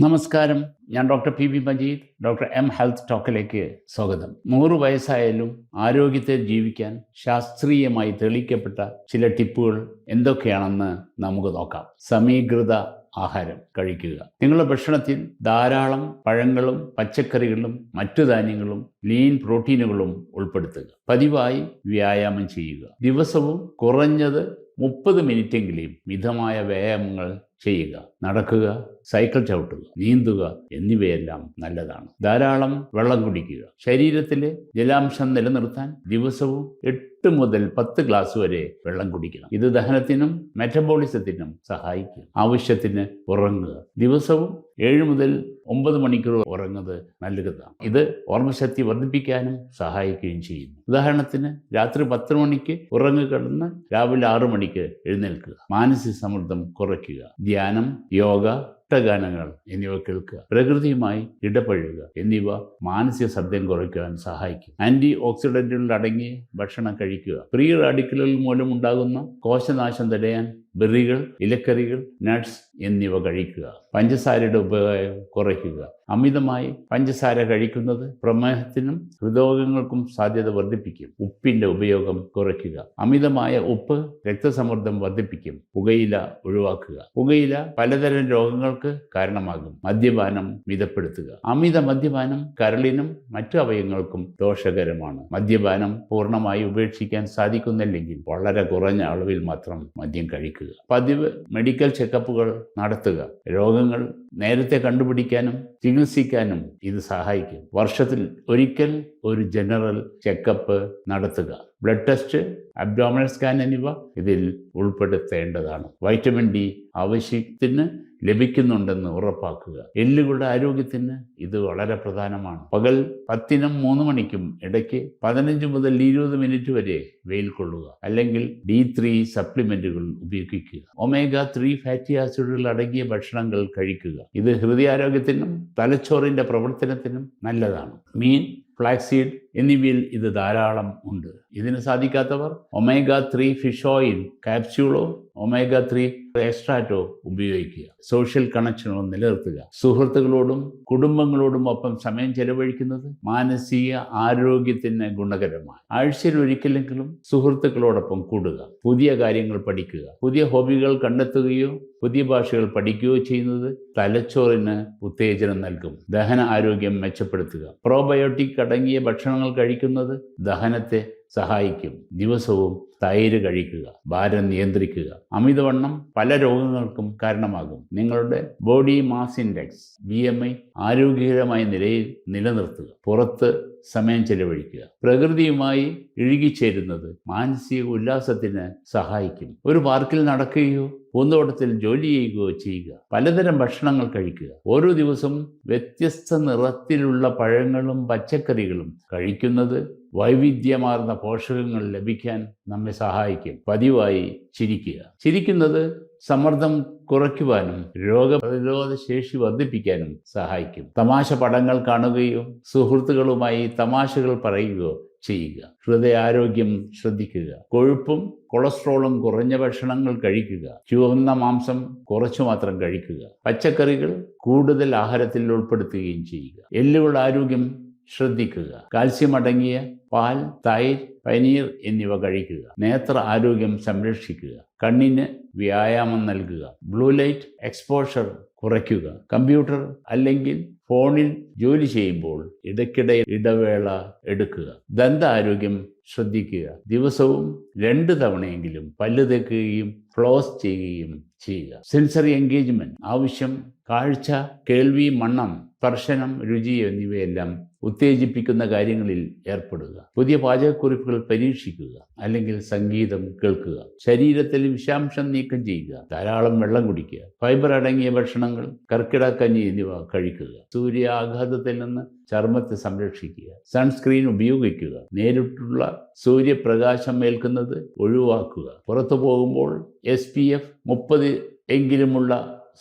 നമസ്കാരം. ഞാൻ doctor P B Majeed doctor M health ടോക്കിലേക്ക് സ്വാഗതം. നൂറ് വയസ്സായാലും ആരോഗ്യത്തെ ജീവിക്കാൻ ശാസ്ത്രീയമായി തെളിയിക്കപ്പെട്ട ചില ടിപ്പുകൾ എന്തൊക്കെയാണെന്ന് നമുക്ക് നോക്കാം. സമീകൃത ആഹാരം കഴിക്കുക. നിങ്ങളുടെ ഭക്ഷണത്തിൽ ധാരാളം പഴങ്ങളും പച്ചക്കറികളും മറ്റു ധാന്യങ്ങളും ലീൻ പ്രോട്ടീനുകളും ഉൾപ്പെടുത്തുക. പതിവായി വ്യായാമം ചെയ്യുക. ദിവസവും കുറഞ്ഞത് മുപ്പത് മിനിറ്റെങ്കിലും മിതമായ വ്യായാമങ്ങൾ ചെയ്യുക നടക്കുക സൈക്കിൾ ചവിട്ടുക നീന്തുക എന്നിവയെല്ലാം നല്ലതാണ്. ധാരാളം വെള്ളം കുടിക്കുക. ശരീരത്തിലെ ജലാംശം നിലനിർത്താൻ ദിവസവും എട്ട് മുതൽ പത്ത് ഗ്ലാസ് വരെ വെള്ളം കുടിക്കണം. ഇത് ദഹനത്തിനും മെറ്റബോളിസത്തിനും സഹായിക്കും. ആവശ്യത്തിന് ഉറങ്ങുക. ദിവസവും ഏഴ് മുതൽ ഒമ്പത് മണിക്കൂർ ഉറങ്ങുന്നത് നല്ലതാണ് ഇത് ഓർമ്മശക്തി വർദ്ധിപ്പിക്കാനും സഹായിക്കുകയും ചെയ്യുന്നു. ഉദാഹരണത്തിന് രാത്രി പത്ത് മണിക്ക് ഉറങ്ങിക്കിടന്ന് രാവിലെ ആറു മണിക്ക് എഴുന്നേൽക്കുക. മാനസിക സമ്മർദ്ദം കുറയ്ക്കുക. ധ്യാനം യോഗ ഇഷ്ടഗാനങ്ങൾ എന്നിവ കേൾക്കുക. പ്രകൃതിയുമായി ഇടപഴകുക എന്നിവ മാനസിക ശബ്ദം കുറയ്ക്കുവാൻ സഹായിക്കും. ആന്റി ഓക്സിഡന്റുകളിൽ അടങ്ങിയ ഭക്ഷണം കഴിക്കുക. പ്രീ റാഡിക്കലുകൾ മൂലം ഉണ്ടാകുന്ന കോശനാശം തടയാൻ ബെറികൾ ഇലക്കറികൾ നട്ട്സ് എന്നിവ കഴിക്കുക. പഞ്ചസാരയുടെ ഉപയോഗം കുറയ്ക്കുക. അമിതമായി പഞ്ചസാര കഴിക്കുന്നത് പ്രമേഹത്തിനും ഹൃദ്രോഗങ്ങൾക്കും സാധ്യത വർദ്ധിപ്പിക്കും. ഉപ്പിന്റെ ഉപയോഗം കുറയ്ക്കുക. അമിതമായ ഉപ്പ് രക്തസമ്മർദ്ദം വർദ്ധിപ്പിക്കും. പുകയില ഒഴിവാക്കുക. പുകയില പലതരം രോഗങ്ങൾക്ക് കാരണമാകും. മദ്യപാനം മിതപ്പെടുത്തുക. അമിത മദ്യപാനം കരളിനും മറ്റു അവയവങ്ങൾക്കും ദോഷകരമാണ്. മദ്യപാനം പൂർണമായി ഉപേക്ഷിക്കാൻ സാധിക്കുന്നില്ലെങ്കിൽ വളരെ കുറഞ്ഞ അളവിൽ മാത്രം മദ്യം കഴിക്കുക. പതിവ് മെഡിക്കൽ ചെക്കപ്പുകൾ നടത്തുക. രോഗങ്ങൾ നേരത്തെ കണ്ടുപിടിക്കാനും ചികിത്സിക്കാനും ഇത് സഹായിക്കും. വർഷത്തിൽ ഒരിക്കൽ ഒരു ജനറൽ ചെക്കപ്പ് നടത്തുക. ബ്ലഡ് ടെസ്റ്റ് അബ്ഡോമിനൽ സ്കാൻ എന്നിവ ഇതിൽ ഉൾപ്പെടുത്തേണ്ടതാണ്. വൈറ്റമിൻ ഡി ആവശ്യത്തിന് ലഭിക്കുന്നുണ്ടെന്ന് ഉറപ്പാക്കുക. എല്ലുകളുടെ ആരോഗ്യത്തിന് ഇത് വളരെ പ്രധാനമാണ്. പകൽ പത്തിനും മൂന്ന് മണിക്കും ഇടയ്ക്ക് പതിനഞ്ച് മുതൽ ഇരുപത് മിനിറ്റ് വരെ വെയിൽ കൊള്ളുക. അല്ലെങ്കിൽ ഡി ത്രീ സപ്ലിമെന്റുകൾ ഉപയോഗിക്കുക. ഒമേഗ ത്രീ ഫാറ്റി ആസിഡുകൾ അടങ്ങിയ ഭക്ഷണങ്ങൾ കഴിക്കുക. ഇത് ഹൃദയാരോഗ്യത്തിനും തലച്ചോറിന്റെ പ്രവർത്തനത്തിനും നല്ലതാണ്. മീൻ ഫ്ലാക്സീഡ് എന്നിവയിൽ ഇത് ധാരാളം ഉണ്ട്. ഇതിന് സാധിക്കാത്തവർ ഒമേഗ ത്രീ ഫിഷ് ഓയിൽ കാപ്സ്യൂളോ ഒമേഗ ത്രീ എക്സ്ട്രാറ്റോ ഉപയോഗിക്കുക. സോഷ്യൽ കണക്ഷനുകൾ നിലനിർത്തുക. സുഹൃത്തുക്കളോടും കുടുംബങ്ങളോടും ഒപ്പം സമയം ചെലവഴിക്കുന്നത് മാനസിക ആരോഗ്യത്തിന് ഗുണകരമാണ്. ആഴ്ചയിൽ ഒരിക്കലെങ്കിലും സുഹൃത്തുക്കളോടൊപ്പം കൂടുക. പുതിയ കാര്യങ്ങൾ പഠിക്കുക. പുതിയ ഹോബികൾ കണ്ടെത്തുകയോ പുതിയ ഭാഷകൾ പഠിക്കുകയോ ചെയ്യുന്നത് തലച്ചോറിന് ഉത്തേജനം നൽകും. ദഹന ആരോഗ്യം മെച്ചപ്പെടുത്തുക. പ്രോബയോട്ടിക് അടങ്ങിയ ഭക്ഷണങ്ങൾ കഴിക്കുന്നത് ദഹനത്തെ സഹായിക്കും. ദിവസവും തൈര് കഴിക്കുക ഭാരം നിയന്ത്രിക്കുക. അമിതവണ്ണം പല രോഗങ്ങൾക്കും കാരണമാകും. നിങ്ങളുടെ body mass index B M I ആരോഗ്യകരമായ നിലയിൽ നിലനിർത്തുക. പുറത്ത് സമയം ചെലവഴിക്കുക. പ്രകൃതിയുമായി ഇഴുകിച്ചേരുന്നത് മാനസിക ഉല്ലാസത്തിന് സഹായിക്കും. ഒരു പാർക്കിൽ നടക്കുകയോ പൂന്തോട്ടത്തിൽ ജോലി ചെയ്യുകയോ ചെയ്യുക. പലതരം ഭക്ഷണങ്ങൾ കഴിക്കുക. ഓരോ ദിവസവും വ്യത്യസ്ത നിറത്തിലുള്ള പഴങ്ങളും പച്ചക്കറികളും കഴിക്കുന്നത് വൈവിധ്യമാർന്ന പോഷകങ്ങൾ ലഭിക്കാൻ നമ്മെ സഹായിക്കും. പതിവായി ചിരിക്കുക. ചിരിക്കുന്നത് സമ്മർദ്ദം കുറയ്ക്കുവാനും രോഗപ്രതിരോധ ശേഷി വർദ്ധിപ്പിക്കാനും സഹായിക്കും. തമാശ പടങ്ങൾ കാണുകയോ സുഹൃത്തുക്കളുമായി തമാശകൾ പറയുകയോ ചെയ്യുക. ഹൃദയാരോഗ്യം ശ്രദ്ധിക്കുക. കൊഴുപ്പും കൊളസ്ട്രോളും കുറഞ്ഞ ഭക്ഷണങ്ങൾ കഴിക്കുക. ചുവന്ന മാംസം കുറച്ചു മാത്രം കഴിക്കുക. പച്ചക്കറികൾ കൂടുതൽ ആഹാരത്തിൽ ഉൾപ്പെടുത്തുകയും ചെയ്യുക. എല്ലുകളുടെ ആരോഗ്യം ശ്രദ്ധിക്കുക. കാൽസ്യം അടങ്ങിയ പാൽ തൈര് പനീർ എന്നിവ കഴിക്കുക. നേത്ര ആരോഗ്യം സംരക്ഷിക്കുക. കണ്ണിന് വ്യായാമം നൽകുക. ബ്ലൂ ലൈറ്റ് എക്സ്പോഷർ കുറയ്ക്കുക. കമ്പ്യൂട്ടർ അല്ലെങ്കിൽ ഫോണിൽ ജോലി ചെയ്യുമ്പോൾ ഇടയ്ക്കിടെ ഇടവേള എടുക്കുക. ദന്താരോഗ്യം ശ്രദ്ധിക്കുക. ദിവസവും രണ്ട് തവണയെങ്കിലും പല്ല് തേക്കുകയും ഫ്ലോസ് ചെയ്യുകയും ചെയ്യുക. സെൻസറി എൻഗേജ്മെന്റ് ആവശ്യം കാഴ്ച കേൾവി മണ്ണം സ്പർശനം രുചി എന്നിവയെല്ലാം ഉത്തേജിപ്പിക്കുന്ന കാര്യങ്ങളിൽ ഏർപ്പെടുക. പുതിയ പാചകക്കുറിപ്പുകൾ പരീക്ഷിക്കുക അല്ലെങ്കിൽ സംഗീതം കേൾക്കുക. ശരീരത്തിൽ വിഷാംശം നീക്കം ചെയ്യുക. ധാരാളം വെള്ളം കുടിക്കുക. ഫൈബർ അടങ്ങിയ ഭക്ഷണങ്ങൾ കർക്കിടക്കഞ്ഞി എന്നിവ കഴിക്കുക. സൂര്യാഘാതത്തിൽ നിന്ന് ചർമ്മത്തെ സംരക്ഷിക്കുക. സൺസ്ക്രീൻ ഉപയോഗിക്കുക. നേരിട്ടുള്ള സൂര്യപ്രകാശം ഏൽക്കുന്നത് ഒഴിവാക്കുക. പുറത്തു പോകുമ്പോൾ എസ് പി എഫ് മുപ്പത് എങ്കിലുമുള്ള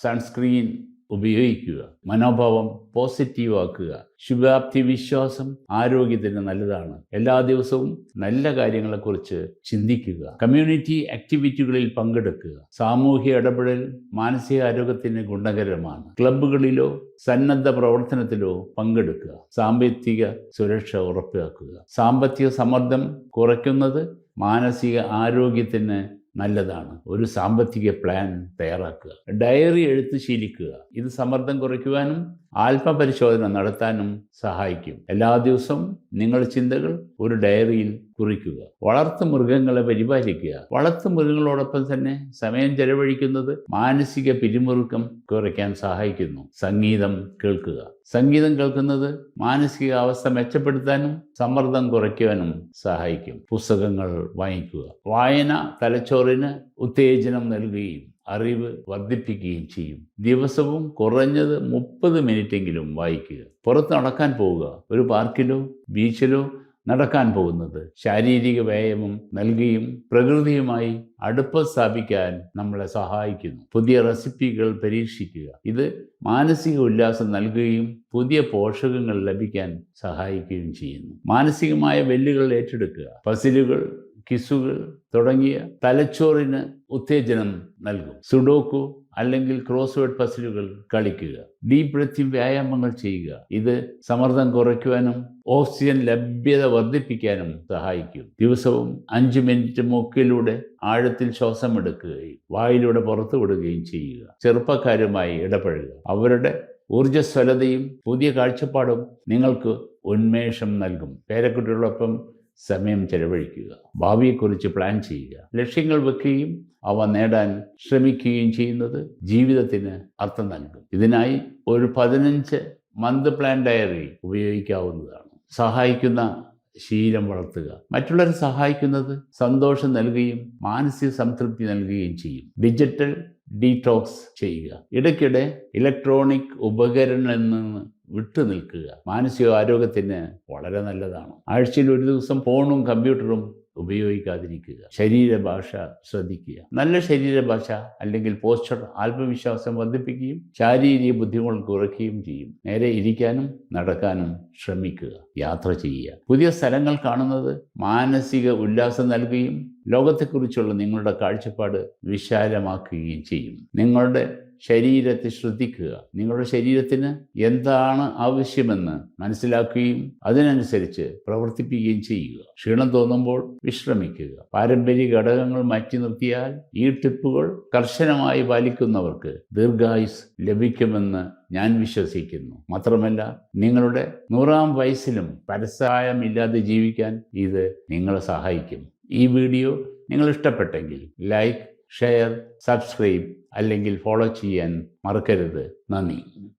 സൺസ്ക്രീൻ ഉപയോഗിക്കുക. മനോഭാവം പോസിറ്റീവ് ആക്കുക ശുഭാപ്തി വിശ്വാസം ആരോഗ്യത്തിന് നല്ലതാണ്. എല്ലാ ദിവസവും നല്ല കാര്യങ്ങളെക്കുറിച്ച് ചിന്തിക്കുക. കമ്മ്യൂണിറ്റി ആക്ടിവിറ്റികളിൽ പങ്കെടുക്കുക. സാമൂഹ്യ ഇടപെടൽ മാനസിക ആരോഗ്യത്തിന് ഗുണകരമാണ്. ക്ലബ്ബുകളിലോ സന്നദ്ധ പ്രവർത്തനത്തിലോ പങ്കെടുക്കുക. സാമ്പത്തിക സുരക്ഷ ഉറപ്പാക്കുക. സാമ്പത്തിക സമ്മർദ്ദം കുറയ്ക്കുന്നത് മാനസിക ആരോഗ്യത്തിന് നല്ലതാണ്. ഒരു സാമ്പത്തിക പ്ലാൻ തയ്യാറാക്കുക. ഡയറി എഴുത്ത് ശീലിക്കുക. ഇത് സമ്മർദ്ദം കുറയ്ക്കുവാനും ആത്മപരിശോധന നടത്താനും സഹായിക്കും. എല്ലാ ദിവസവും നിങ്ങളുടെ ചിന്തകൾ ഒരു ഡയറിയിൽ കുറിക്കുക. വളർത്തു മൃഗങ്ങളെ പരിപാലിക്കുക. വളർത്തു മൃഗങ്ങളോടൊപ്പം തന്നെ സമയം ചെലവഴിക്കുന്നത് മാനസിക പിരിമുറുക്കം കുറയ്ക്കാൻ സഹായിക്കുന്നു. സംഗീതം കേൾക്കുക. സംഗീതം കേൾക്കുന്നത് മാനസികാവസ്ഥ മെച്ചപ്പെടുത്താനും സമ്മർദ്ദം കുറയ്ക്കുവാനും സഹായിക്കും. പുസ്തകങ്ങൾ വാങ്ങിക്കുക വായന തലച്ചോറിന് ഉത്തേജനം നൽകുകയും അറിവ് വർദ്ധിപ്പിക്കുകയും ചെയ്യും. ദിവസവും കുറഞ്ഞത് മുപ്പത് മിനിറ്റെങ്കിലും വായിക്കുക. പുറത്ത് നടക്കാൻ പോവുക. ഒരു പാർക്കിലോ ബീച്ചിലോ നടക്കാൻ പോകുന്നത് ശാരീരിക വ്യായാമം നൽകുകയും പ്രകൃതിയുമായി അടുപ്പം സ്ഥാപിക്കാൻ നമ്മളെ സഹായിക്കുന്നു. പുതിയ റെസിപ്പികൾ പരീക്ഷിക്കുക. ഇത് മാനസിക ഉല്ലാസം നൽകുകയും പുതിയ പോഷകങ്ങൾ ലഭിക്കാൻ സഹായിക്കുകയും ചെയ്യുന്നു. മാനസികമായ വെല്ലുകൾ ഏറ്റെടുക്കുക. പസിലുകൾ കിസുകൾ തുടങ്ങിയ തലച്ചോറിന് ഉത്തേജനം നൽകും. സുഡോക്കു അല്ലെങ്കിൽ ക്രോസ് വേർഡ് പസിലുകൾ കളിക്കുക. ഡീപ് ബ്രത്തിങ് വ്യായാമങ്ങൾ ചെയ്യുക. ഇത് സമ്മർദ്ദം കുറയ്ക്കുവാനും ഓക്സിജൻ ലഭ്യത വർദ്ധിപ്പിക്കാനും സഹായിക്കും. ദിവസവും അഞ്ച് മിനിറ്റ് മൂക്കിലൂടെ ആഴത്തിൽ ശ്വാസം എടുക്കുകയും വായിലൂടെ പുറത്തു വിടുകയും ചെയ്യുക. ചെറുപ്പക്കാരുമായി ഇടപഴകുക. അവരുടെ ഊർജസ്വലതയും പുതിയ കാഴ്ചപ്പാടും നിങ്ങൾക്ക് ഉന്മേഷം നൽകും. പേരക്കുട്ടികളോടൊപ്പം സമയം ചെലവഴിക്കുക. ഭാവിയെക്കുറിച്ച് പ്ലാൻ ചെയ്യുക. ലക്ഷ്യങ്ങൾ വെക്കുകയും അവ നേടാൻ ശ്രമിക്കുകയും ചെയ്യുന്നത് ജീവിതത്തിന് അർത്ഥം നൽകും. ഇതിനായി ഒരു പതിനഞ്ച് മന്ത് പ്ലാൻ ഡയറി ഉപയോഗിക്കാവുന്നതാണ്. സഹായിക്കുന്ന ശീലം വളർത്തുക. മറ്റുള്ളവരെ സഹായിക്കുന്നത് സന്തോഷം നൽകുകയും മാനസിക സംതൃപ്തി നൽകുകയും ചെയ്യും. ഡിജിറ്റൽ ഡീടോക്സ് ചെയ്യുക. ഇടയ്ക്കിടെ ഇലക്ട്രോണിക് ഉപകരണങ്ങളിൽ നിന്ന് വിട്ടു നിൽക്കുക. മാനസിക ആരോഗ്യത്തിന് വളരെ നല്ലതാണ്. ആഴ്ചയിൽ ഒരു ദിവസം ഫോണും കമ്പ്യൂട്ടറും ഉപയോഗിക്കാതിരിക്കുക. ശരീരഭാഷ ശ്രദ്ധിക്കുക. നല്ല ശരീരഭാഷ അല്ലെങ്കിൽ പോസ്ചർ ആത്മവിശ്വാസം വർദ്ധിപ്പിക്കുകയും ശാരീരിക ബുദ്ധിമുട്ട് കുറയ്ക്കുകയും ചെയ്യും. നേരെ ഇരിക്കാനും നടക്കാനും ശ്രമിക്കുക. യാത്ര ചെയ്യുക. പുതിയ സ്ഥലങ്ങൾ കാണുന്നത് മാനസിക ഉല്ലാസം നൽകുകയും ലോകത്തെക്കുറിച്ചുള്ള നിങ്ങളുടെ കാഴ്ചപ്പാട് വിശാലമാക്കുകയും ചെയ്യും. നിങ്ങളുടെ ശരീരത്തെ ശ്രദ്ധിക്കുക. നിങ്ങളുടെ ശരീരത്തിന് എന്താണ് ആവശ്യമെന്ന് മനസ്സിലാക്കുകയും അതിനനുസരിച്ച് പ്രവർത്തിപ്പിക്കുകയും ചെയ്യുക. ക്ഷീണം തോന്നുമ്പോൾ വിശ്രമിക്കുക. പാരമ്പര്യ ഘടകങ്ങൾ മാറ്റി നിർത്തിയാൽ ഈ ടിപ്പുകൾ കർശനമായി പാലിക്കുന്നവർക്ക് ദീർഘായുസ് ലഭിക്കുമെന്ന് ഞാൻ വിശ്വസിക്കുന്നു. മാത്രമല്ല നിങ്ങളുടെ നൂറാം വയസ്സിലും പരസായമില്ലാതെ ജീവിക്കാൻ ഇത് നിങ്ങളെ സഹായിക്കും. ഈ വീഡിയോ നിങ്ങൾ ഇഷ്ടപ്പെട്ടെങ്കിൽ ലൈക്ക് ഷെയർ സബ്സ്ക്രൈബ് അല്ലെങ്കിൽ ഫോളോ ചെയ്യാൻ മറക്കരുത്. നന്ദി.